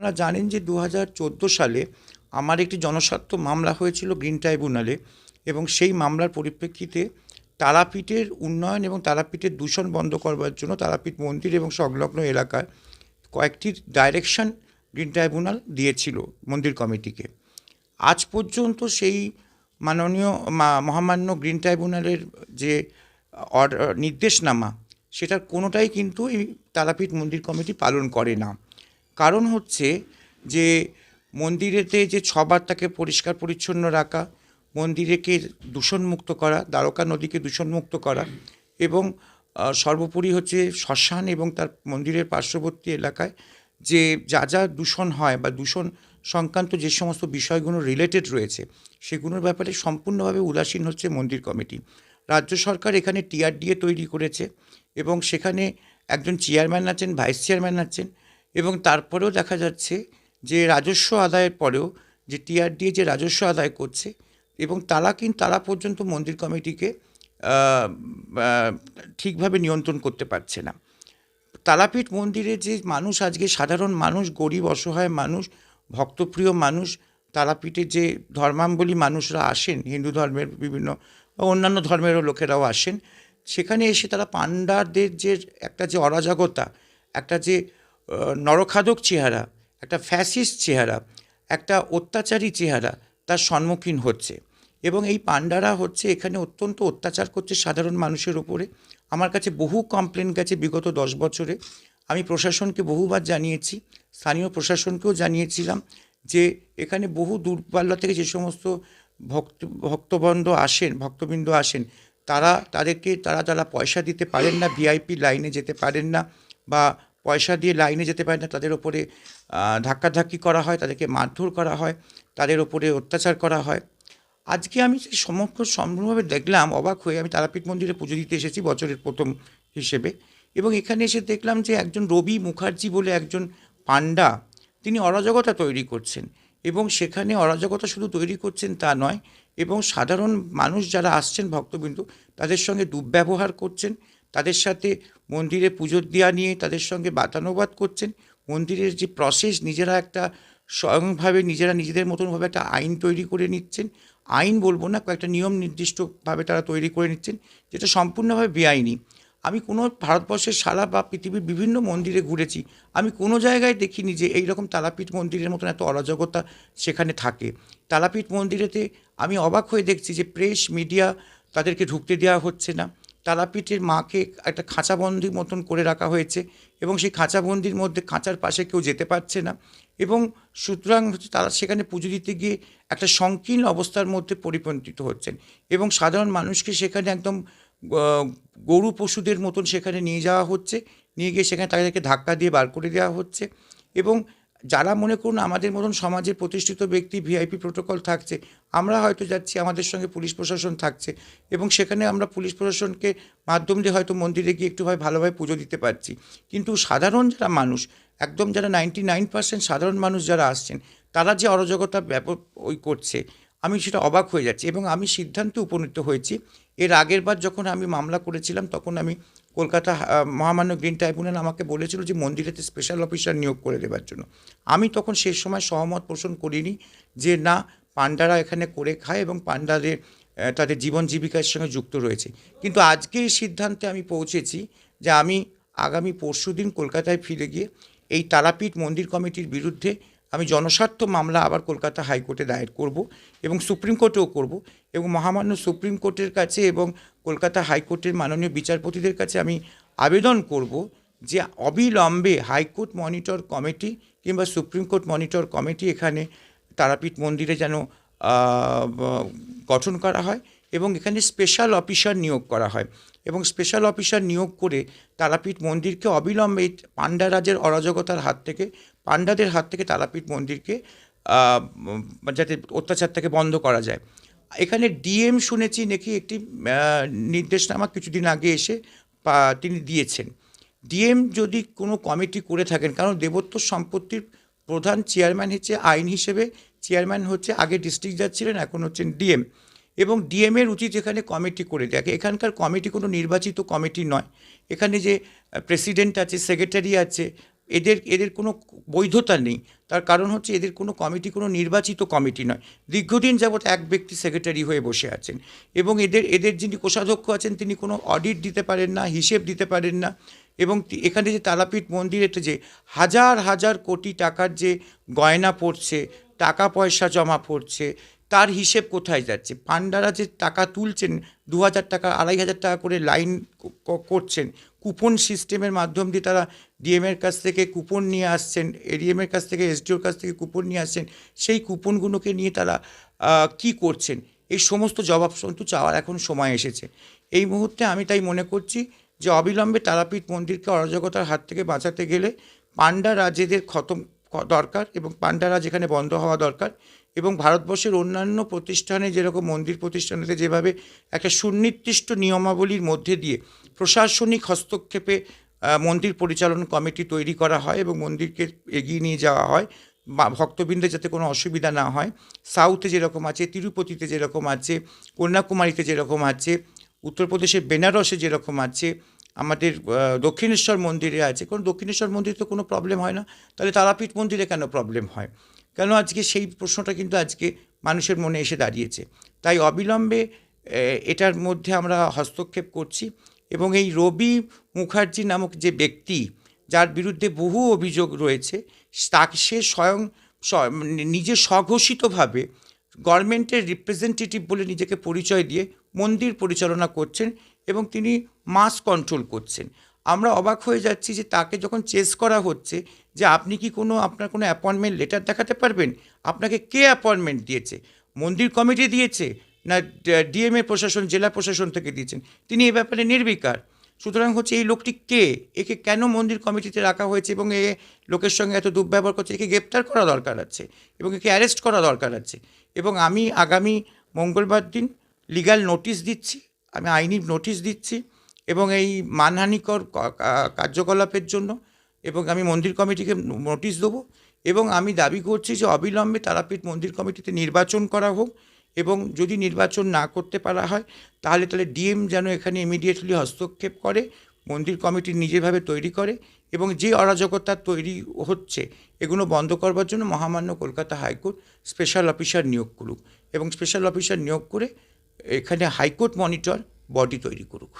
আপনারা জানেন যে দু হাজার চোদ্দ সালে আমার একটি জনস্বার্থ মামলা হয়েছিল গ্রিন ট্রাইব্যুনালে এবং সেই মামলার পরিপ্রেক্ষিতে তারাপীঠের উন্নয়ন এবং তারাপীঠের দূষণ বন্ধ করবার জন্য তারাপীঠ মন্দির এবং সংলগ্ন এলাকায় কয়েকটি ডাইরেকশন গ্রিন ট্রাইব্যুনাল দিয়েছিল মন্দির কমিটিকে। আজ পর্যন্ত সেই মাননীয় মহামান্য গ্রিন ট্রাইব্যুনালের যে অর্ডার নির্দেশনামা, সেটার কোনোটাই কিন্তু এই তারাপীঠ মন্দির কমিটি পালন করে না। কারণ হচ্ছে যে মন্দিরেতে যে ছবার তাকে পরিষ্কার পরিচ্ছন্ন রাখা, মন্দিরেকে দূষণমুক্ত করা, দ্বারকা নদীকে দূষণমুক্ত করা এবং সর্বোপরি হচ্ছে শ্মশান এবং তার মন্দিরের পার্শ্ববর্তী এলাকায় যে যা যা দূষণ হয় বা দূষণ সংক্রান্ত যে সমস্ত বিষয়গুলো রিলেটেড রয়েছে, সেগুলোর ব্যাপারে সম্পূর্ণভাবে উদাসীন হচ্ছে মন্দির কমিটি। রাজ্য সরকার এখানে টিআরডিএ তৈরি করেছে এবং সেখানে একজন চেয়ারম্যান আছেন ভাইস চেয়ারম্যান আছেন। এবং তারপরেও দেখা যাচ্ছে যে রাজস্ব আদায়ের পরেও যে টিআরডিএ যে রাজস্ব আদায় করছে এবং তারা কিন্তু, তারা পর্যন্ত মন্দির কমিটিকে ঠিকভাবে নিয়ন্ত্রণ করতে পারছে না। তারাপীঠ মন্দিরে যে মানুষ, আজকে সাধারণ মানুষ, গরিব, অসহায় মানুষ, ভক্তপ্রিয় মানুষ, তারাপীঠে যে ধর্মাবলী মানুষরা আসেন, হিন্দু ধর্মের বিভিন্ন অন্যান্য ধর্মেরও লোকেরাও আসেন, সেখানে এসে তারা পাণ্ডাদের যে একটা যে অরাজকতা, একটা যে নরখাদক চেহারা, একটা ফ্যাসিস্ট চেহারা, একটা অত্যাচারী চেহারা তার সম্মুখীন হচ্ছে। এবং এই পাণ্ডারা হচ্ছে এখানে অত্যন্ত অত্যাচার করছে সাধারণ মানুষের উপরে। আমার কাছে বহু কমপ্লেন গেছে বিগত দশ বছরে। আমি প্রশাসনকে বহুবার জানিয়েছি, স্থানীয় প্রশাসনকেও জানিয়েছিলাম যে এখানে বহু দূরপাল্লা থেকে যে সমস্ত ভক্ত, ভক্তবৃন্দ আসেন ভক্তবৃন্দ আসেন, তারা তাদেরকে, তারা তারা পয়সা দিতে পারেন না ভিআইপি লাইনে যেতে পারেন না বা পয়সা দিয়ে লাইনে যেতে পারে না, তাদের ওপরে ধাক্কাধাক্কি করা হয়, তাদেরকে মারধর করা হয়, তাদের ওপরে অত্যাচার করা হয়। আজকে আমি সমগ্র সম্পূর্ণভাবে দেখলাম, অবাক হয়ে আমি তারাপীঠ মন্দিরে পুজো দিতে এসেছি বছরের প্রথম হিসেবে এবং এখানে এসে দেখলাম যে একজন রবি মুখার্জি বলে একজন পাণ্ডা, তিনি অরাজকতা তৈরি করছেন এবং সেখানে অরাজকতা শুধু তৈরি করছেন তা নয় এবং সাধারণ মানুষ যারা আসছেন ভক্তবিন্দু, তাদের সঙ্গে দুর্ব্যবহার করছেন তাদের সাথে মন্দিরে পুজো দেওয়া নিয়ে তাদের সঙ্গে বাতানুবাদ করছেন। মন্দিরের যে প্রসেস নিজেরা একটা স্বয়ংভাবে নিজেরা নিজেদের মতনভাবে একটা আইন তৈরি করে নিচ্ছেন। আইন বলব না, কয়েকটা নিয়ম নির্দিষ্টভাবে তারা তৈরি করে নিচ্ছেন, যেটা সম্পূর্ণভাবে বেআইনি। আমি কোনো ভারতবর্ষের সারা বা পৃথিবীর বিভিন্ন মন্দিরে ঘুরেছি, আমি কোনো জায়গায় দেখিনি যে এইরকম তারাপীঠ মন্দিরের মতন এত অরাজকতা সেখানে থাকে। তারাপীঠ মন্দিরেতে আমি অবাক হয়ে দেখছি যে প্রেস মিডিয়া তাদেরকে ঢুকতে দেওয়া হচ্ছে না। তারাপীঠের মাকে একটা খাঁচাবন্দির মতন করে রাখা হয়েছে এবং সেই খাঁচাবন্দির মধ্যে খাঁচার পাশে কেউ যেতে পারছে না এবং সুতরাং তারা সেখানে পুজো দিতে গিয়ে একটা সংকীর্ণ অবস্থার মধ্যে পরিপন্থিত হচ্ছেন এবং সাধারণ মানুষকে সেখানে একদম গরু পশুদের মতন সেখানে নিয়ে যাওয়া হচ্ছে। নিয়ে গিয়ে সেখানে তাদেরকে ধাক্কা দিয়ে বার করে দেওয়া হচ্ছে এবং যারা মনে করুন আমাদের মতন সমাজের প্রতিষ্ঠিত ব্যক্তি, ভিআইপি প্রোটোকল থাকছে, আমরা হয়তো যাচ্ছি, আমাদের সঙ্গে পুলিশ প্রশাসন থাকছে এবং সেখানে আমরা পুলিশ প্রশাসনকে মাধ্যম দিয়ে হয়তো মন্দিরে গিয়ে একটু একটুভাবে ভালোভাবে পুজো দিতে পারছি। কিন্তু সাধারণ যারা মানুষ, একদম যারা নাইনটি নাইন পার্সেন্ট সাধারণ মানুষ যারা আসছেন, তারা যে অরাজকতা ব্যাপক ওই করছে, আমি সেটা অবাক হয়ে যাচ্ছি এবং আমি সিদ্ধান্তে উপনীত হয়েছি। এর আগের বার যখন আমি মামলা করেছিলাম, তখন আমি কলকাতা মহামান্য গ্রিন ট্রাইব্যুনাল আমাকে বলেছিল যে মন্দিরেতে স্পেশাল অফিসার নিয়োগ করে দেওয়ার জন্য। আমি তখন সেই সময় সহমত পোষণ করিনি যে না পাণ্ডারা এখানে করে খায় এবং পাণ্ডাদের আহ, তাদের জীবন জীবিকার সঙ্গে যুক্ত রয়েছে। কিন্তু আজকে এই সিদ্ধান্তে আমি পৌঁছেছি যে আমি আগামী পরশুদিন কলকাতায় ফিরে গিয়ে এই তারাপীঠ মন্দির কমিটির বিরুদ্ধে আমি জনস্বার্থ মামলা আবার কলকাতা হাইকোর্টে দায়ের করব এবং সুপ্রিম কোর্টেও করব। এবং মহামান্য সুপ্রিম কোর্টের কাছে এবং কলকাতা হাইকোর্টের মাননীয় বিচারপতিদের কাছে আমি আবেদন করব যে অবিলম্বে হাইকোর্ট মনিটর কমিটি কিংবা সুপ্রিম কোর্ট মনিটর কমিটি এখানে তারাপীঠ মন্দিরে যেন গঠন করা হয় এবং এখানে স্পেশাল অফিসার নিয়োগ করা হয় এবং স্পেশাল অফিসার নিয়োগ করে তারাপীঠ মন্দিরকে অবিলম্বে পাণ্ডারাজের অরাজকতার হাত থেকে, পাণ্ডাদের হাত থেকে তারাপীঠ মন্দিরকে যাতে অত্যাচার থেকে বন্ধ করা যায়। এখানে ডিএম শুনেছি নাকি একটি নির্দেশনামা কিছুদিন আগে এসে তিনি দিয়েছেন। ডিএম যদি কোনো কমিটি করে থাকেন, কারণ দেবত্ব সম্পত্তির প্রধান চেয়ারম্যান হচ্ছে আইন হিসেবে, চেয়ারম্যান হচ্ছে আগে ডিস্ট্রিক্ট জাজ ছিলেন, এখন হচ্ছেন ডিএম। এবং ডিএমের উচিত এখানে কমিটি করে দেখে এখানকার কমিটি কোনো নির্বাচিত কমিটি নয়। এখানে যে প্রেসিডেন্ট আছে, সেক্রেটারি আছে এদের এদের কোনো বৈধতা নেই। তার কারণ হচ্ছে এদের কোনো কমিটি, কোনো নির্বাচিত কমিটি নয়। দীর্ঘদিন যাবৎ এক ব্যক্তি সেক্রেটারি হয়ে বসে আছেন এবং এদের এদের যিনি কোষাধ্যক্ষ আছেন তিনি কোনো অডিট দিতে পারেন না, হিসেব দিতে পারেন না এবং এখানে যে তারাপীঠ মন্দিরেতে যে হাজার হাজার কোটি টাকার যে গয়না পড়ছে, টাকা পয়সা জমা পড়ছে, তার হিসেব কোথায় যাচ্ছে? পান্ডারা যে টাকা তুলছেন দু হাজার টাকা, আড়াই হাজার টাকা করে লাইন করছেন কুপন সিস্টেমের মাধ্যম দিয়ে তারা ডিএমের কাছ থেকে কুপন নিয়ে আসছেন এডিএমের কাছ থেকে এসডিওর কাছ থেকে কুপন নিয়ে আসছেন, সেই কুপনগুলোকে নিয়ে তারা কি করছেন? এই সমস্ত জবাব কিন্তু চাওয়ার এখন সময় এসেছে। এই মুহূর্তে আমি তাই মনে করছি যে অবিলম্বে তারাপীঠ মন্দিরকে অরাজকতার হাত থেকে বাঁচাতে গেলে পান্ডা রাজেদের খতম দরকার এবং পান্ডারা এখানে বন্ধ হওয়া দরকার। এবং ভারতবর্ষের অন্যান্য প্রতিষ্ঠানে যেরকম মন্দির প্রতিষ্ঠানেতে যেভাবে একটা সুনির্দিষ্ট নিয়মাবলীর মধ্যে দিয়ে প্রশাসনিক হস্তক্ষেপে মন্দির পরিচালন কমিটি তৈরি করা হয় এবং মন্দিরকে এগিয়ে নিয়ে যাওয়া হয়, বা ভক্তবৃন্দের যাতে কোনো অসুবিধা না হয়। সাউথে যেরকম আছে, তিরুপতিতে যেরকম আছে, কন্যাকুমারীতে যেরকম আছে উত্তরপ্রদেশের বেনারসে যেরকম আছে, আমাদের দক্ষিণেশ্বর মন্দিরে আছে। কোন দক্ষিণেশ্বর মন্দিরে তো কোনো প্রবলেম হয় না। তাহলে তারাপীঠ মন্দিরে কেন প্রবলেম হয়? কেন আজকে সেই প্রশ্নটা কিন্তু আজকে মানুষের মনে এসে দাঁড়িয়েছে। তাই অবিলম্বে এটার মধ্যে আমরা হস্তক্ষেপ করছি এবং এই রবি মুখার্জি নামক যে ব্যক্তি, যার বিরুদ্ধে বহু অভিযোগ রয়েছে, তাকে সে স্বয়ং স- নিজে স্বঘোষিতভাবে গভর্নমেন্টের রিপ্রেজেন্টেটিভ বলে নিজেকে পরিচয় দিয়ে মন্দির পরিচালনা করছেন এবং তিনি মাস কন্ট্রোল করছেন। আমরা অবাক হয়ে যাচ্ছি যে তাকে যখন চেস করা হচ্ছে যে আপনি কি কোনো, আপনার কোনো অ্যাপয়েন্টমেন্ট লেটার দেখাতে পারবেন? আপনাকে কে অ্যাপয়েন্টমেন্ট দিয়েছে? মন্দির কমিটি দিয়েছে না ডিএমএ প্রশাসন, জেলা প্রশাসন থেকে দিয়েছেন? তিনি এ ব্যাপারে নির্বিকার। সুতরাং হচ্ছে এই লোকটি কে? একে কেন মন্দির কমিটিতে রাখা হয়েছে এবং এ লোকের সঙ্গে এত দুর্ব্যবহার করছে? একে গ্রেপ্তার করা দরকার আছে এবং একে অ্যারেস্ট করা দরকার আছে। এবং আমি আগামী মঙ্গলবার দিন লিগ্যাল নোটিশ দিচ্ছি, আমি আইনি নোটিশ দিচ্ছি। এবং এই মানহানিকর কার্যকলাপের জন্য এবং আমি মন্দির কমিটিকে নোটিশ দেবো এবং আমি দাবি করছি যে অবিলম্বে তারাপীঠ মন্দির কমিটিতে নির্বাচন করা হোক এবং যদি নির্বাচন না করতে পারা হয়, তাহলে তাহলে ডিএম যেন এখানে ইমিডিয়েটলি হস্তক্ষেপ করে, মন্দির কমিটি নিজেভাবে তৈরি করে এবং যে অরাজকতা তৈরি হচ্ছে এগুলো বন্ধ করবার জন্য মহামান্য কলকাতা হাইকোর্ট স্পেশাল অফিসার নিয়োগ করুক এবং স্পেশাল অফিসার নিয়োগ করে এখানে হাইকোর্ট মনিটর বডি তৈরি করুক।